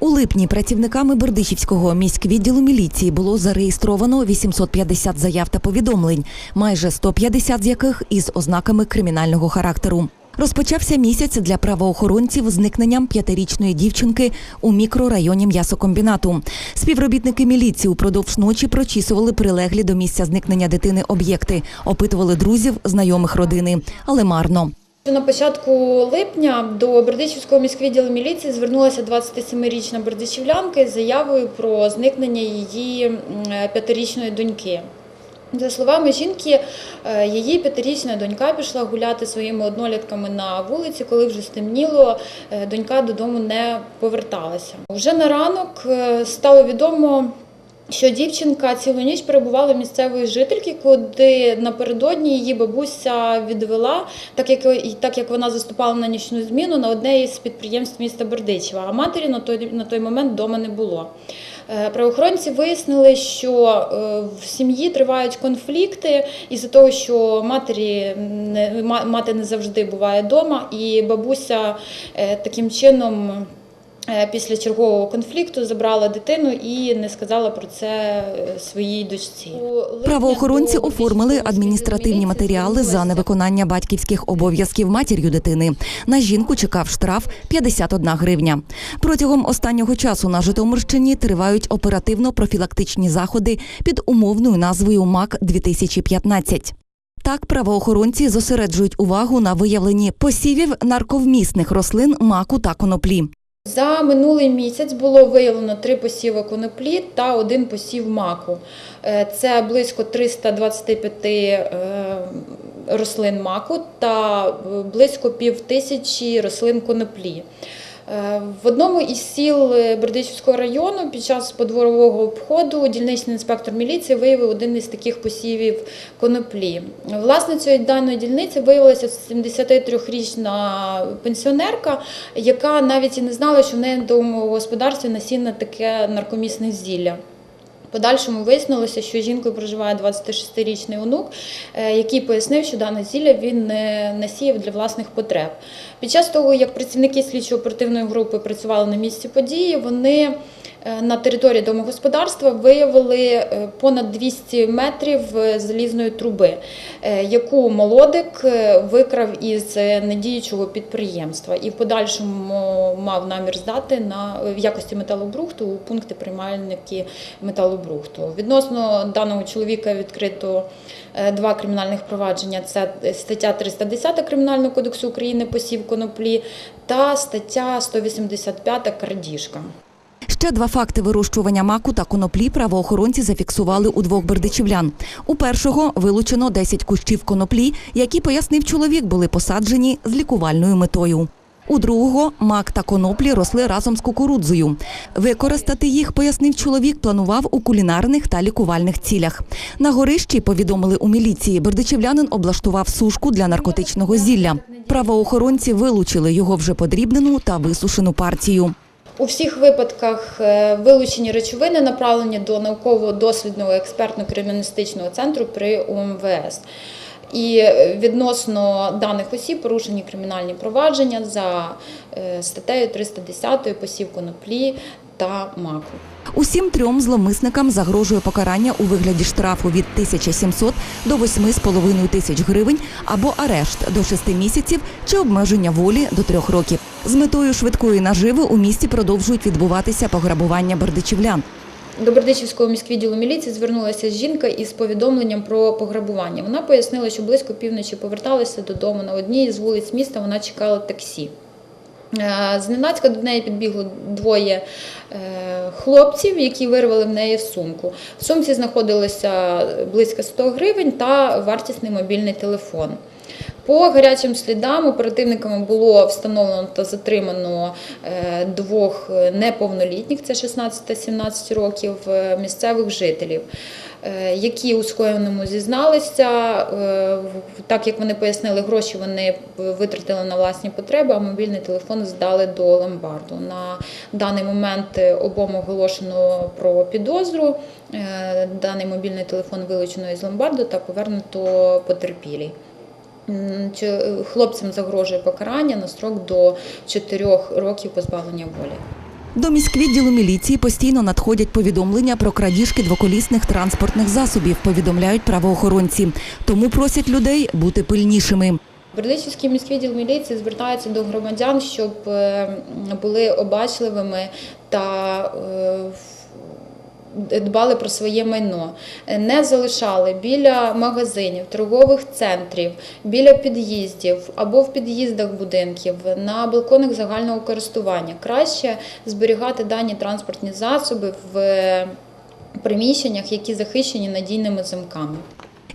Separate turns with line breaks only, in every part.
У липні працівниками Бердичівського міськвідділу міліції було зареєстровано 850 заяв та повідомлень, майже 150 з яких із ознаками кримінального характеру. Розпочався місяць для правоохоронців зникненням п'ятирічної дівчинки у мікрорайоні м'ясокомбінату. Співробітники міліції упродовж ночі прочісували прилеглі до місця зникнення дитини об'єкти, опитували друзів, знайомих родини, але марно.
На початку липня до Бердичівського міськвідділу міліції звернулася 27-річна бердичівлянка з заявою про зникнення її п'ятирічної доньки. За словами жінки, е, її п'ятирічна донька пішла гуляти своїми однолітками на вулиці, коли вже стемніло, е, донька додому не поверталася. Вже на ранок е, стало відомо. Що дівчинка цілу ніч перебувала в місцевої жительки, куди напередодні її бабуся відвела, так як так як вона заступала на нічну зміну на одне із підприємств міста Бердичева. А матері на той на той момент вдома не було. Е, Правоохоронці вияснили, що е, в сім'ї тривають конфлікти із-за того, що матері не мати не завжди буває вдома, і бабуся е, таким чином. Е, Після чергового конфлікту забрала дитину і не сказала про це е, своїй дочці.
Правоохоронці оформили адміністративні матеріали за невиконання батьківських обов'язків матір'ю дитини. На жінку чекав штраф 51 гривня. Протягом останнього часу на Житомирщині тривають оперативно-профілактичні заходи під умовною назвою МАК 2015 Так, правоохоронці зосереджують увагу на виявленні посівів нарковмісних рослин маку та коноплі.
За минулий місяць було виявлено три посіви коноплі та один посів маку. Е, Це близько 325 е, рослин маку та е, близько пів тисячі рослин коноплі. Е, В одному із сіл Бердичівського району під час подворового обходу дільничний інспектор міліції виявив один із таких посівів коноплі. Власницею даної дільниці виявилася 73-річна пенсіонерка, яка навіть і не знала, що в неї в домогосподарстві насінне таке наркомісне зілля. Подальшому вияснилося, що жінкою проживає 26-річний онук, е, який пояснив, що дане зілля він не насіяв для власних потреб. Під час того, як працівники слідчо-оперативної групи працювали на місці події, вони е, на території домогосподарства виявили е, понад 200 метрів залізної труби, яку молодик викрав із недіючого підприємства і в подальшому мав намір здати на в якості металобрухту у пункти приймальники металобрухту. Відносно даного чоловіка відкрито е, два кримінальних провадження. Це стаття 310 Кримінального кодексу України посів коноплі та стаття 185 крадіжка.
Ще два факти вирощування маку та коноплі правоохоронці зафіксували у двох бердичівлян. У першого вилучено 10 кущів коноплі, які, пояснив чоловік, були посаджені з лікувальною метою. У другого мак та коноплі росли разом з кукурудзою. Використати їх, пояснив чоловік, планував у кулінарних та лікувальних цілях. На горищі, повідомили у міліції, бердичівлянин облаштував сушку для наркотичного зілля. Правоохоронці вилучили його вже подрібнену та висушену партію.
У всіх випадках е, вилучені речовини направлені до науково-дослідного експертно-криміналістичного центру при УМВС. І відносно даних осіб порушені кримінальні провадження за е, статтею 310 посів коноплі та маку.
Усім трьом зловмисникам загрожує покарання у вигляді штрафу від 1700 до 8,5 тисяч гривень або арешт до 6 місяців чи обмеження волі до 3 років. З метою швидкої наживи у місті продовжують відбуватися пограбування бердичівлян.
До Бердичівського міськвідділу міліції звернулася жінка із повідомленням про пограбування. Вона пояснила, що близько півночі поверталася додому на одній з вулиць міста. Вона чекала таксі. Е, Зненацька до неї підбігло двоє е, хлопців, які вирвали в неї сумку. В сумці знаходилося близько 100 гривень та вартісний мобільний телефон. По гарячим слідам оперативниками було встановлено та затримано е, двох неповнолітніх, це 16 та 17 років, е, місцевих жителів, е, які у скоєному зізналися. Так як вони пояснили, гроші вони витратили на власні потреби, а мобільний телефон здали до ломбарду. На даний момент обом оголошено про підозру. Даний мобільний телефон вилучено із ломбарду та повернуто потерпілій. Чи- Хлопцям загрожує покарання на строк до 4 років позбавлення волі.
До міськвідділу міліції постійно надходять повідомлення про крадіжки двоколісних транспортних засобів, повідомляють правоохоронці. Тому просять людей бути пильнішими.
Бердичівський міськвідділ міліції звертається до громадян, щоб е, були обачливими та е, дбали про своє майно, не залишали біля магазинів, торгових центрів, біля під'їздів або в під'їздах будинків, на балконах загального користування. Краще зберігати дані транспортні засоби в приміщеннях, які захищені надійними замками.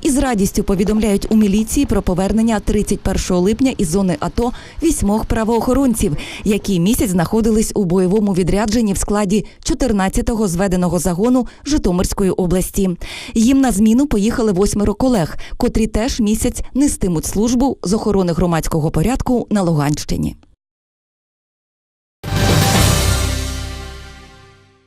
Із радістю повідомляють у міліції про повернення 31 липня із зони АТО вісьмох правоохоронців, які місяць знаходились у бойовому відрядженні в складі 14-го зведеного загону Житомирської області. Їм на зміну поїхали восьмеро колег, котрі теж місяць нестимуть службу з охорони громадського порядку на Луганщині.